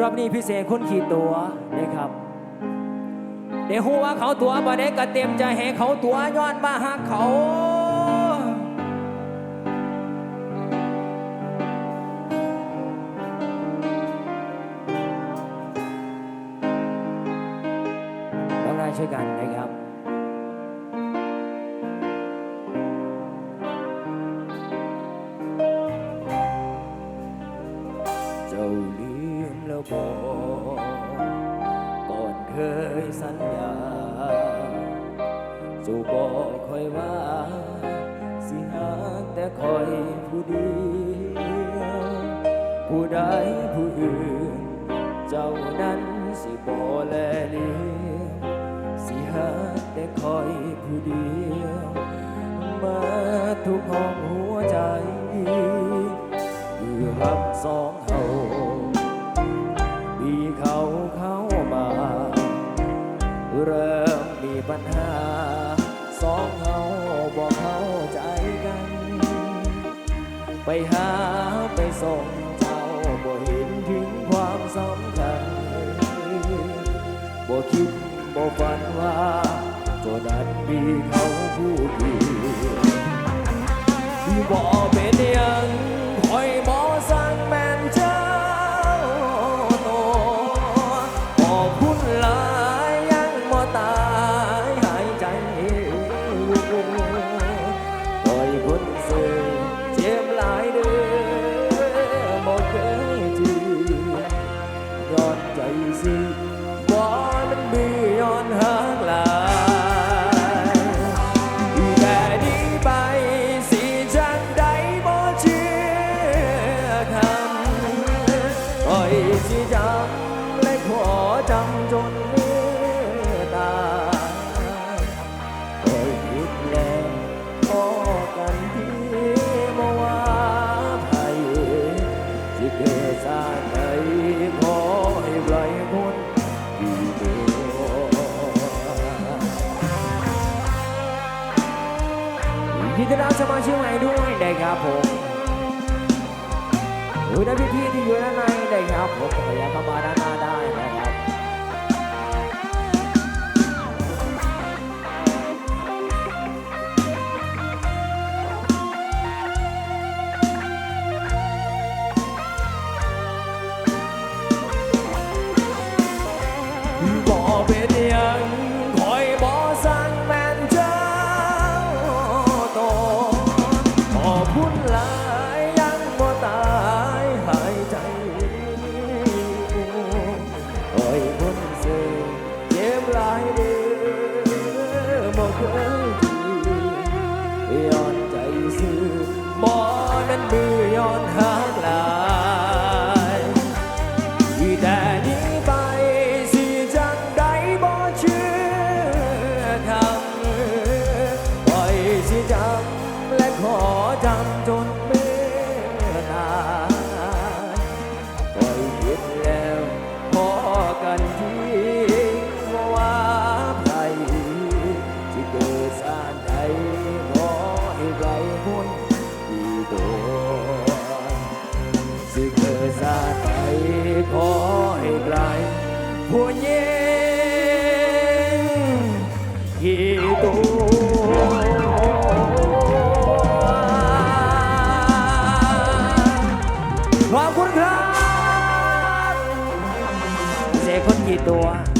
รอบนี้พิเศษคนขี่ตัวนะครับเดี๋ยวหัวาเขาตัวบ่ได้ก็เต็มใจให้เขาตัวย้อนมาหักเขาน้องนายช่วยกันนะครับเจ้าลืมแล้ว บอกก่อนเคยสัญญา สู่บอกคอยว่า สิหาแต่คอยผู้เดียวผู้ใดผู้อื่น เจ้านั้นสิบ่แลเลียวสิหาแต่คอยผู้เดียว มาทุกห้องหัวใจ คือรับสอง ไปหาไปส่งเจ้าบ่เห็นถึงความสำคัญบ่คิดบ่ฝันว่า ตัวนั้นมีเขาผู้เดียว บ่นั้นมีย้อนหักหลายแต่ดีไปสิจังใดบ่เชื่อคำคอยสิจำและขอจำจน ยินดีต้อนรับสมาชิกใหม่ด้วยนะครับผมดูนะพี่ๆที่อยู่ด้านในนะครับผมขยับเข้ามาด้าน เคยทีย้อนใจซื้อบ่นั้นมือย้อนหา สิเกิดชาติใดขอให้ไกลผู้หญิงที่ตัวขอบคุณครับเสกคนกี่ตัวนะครับ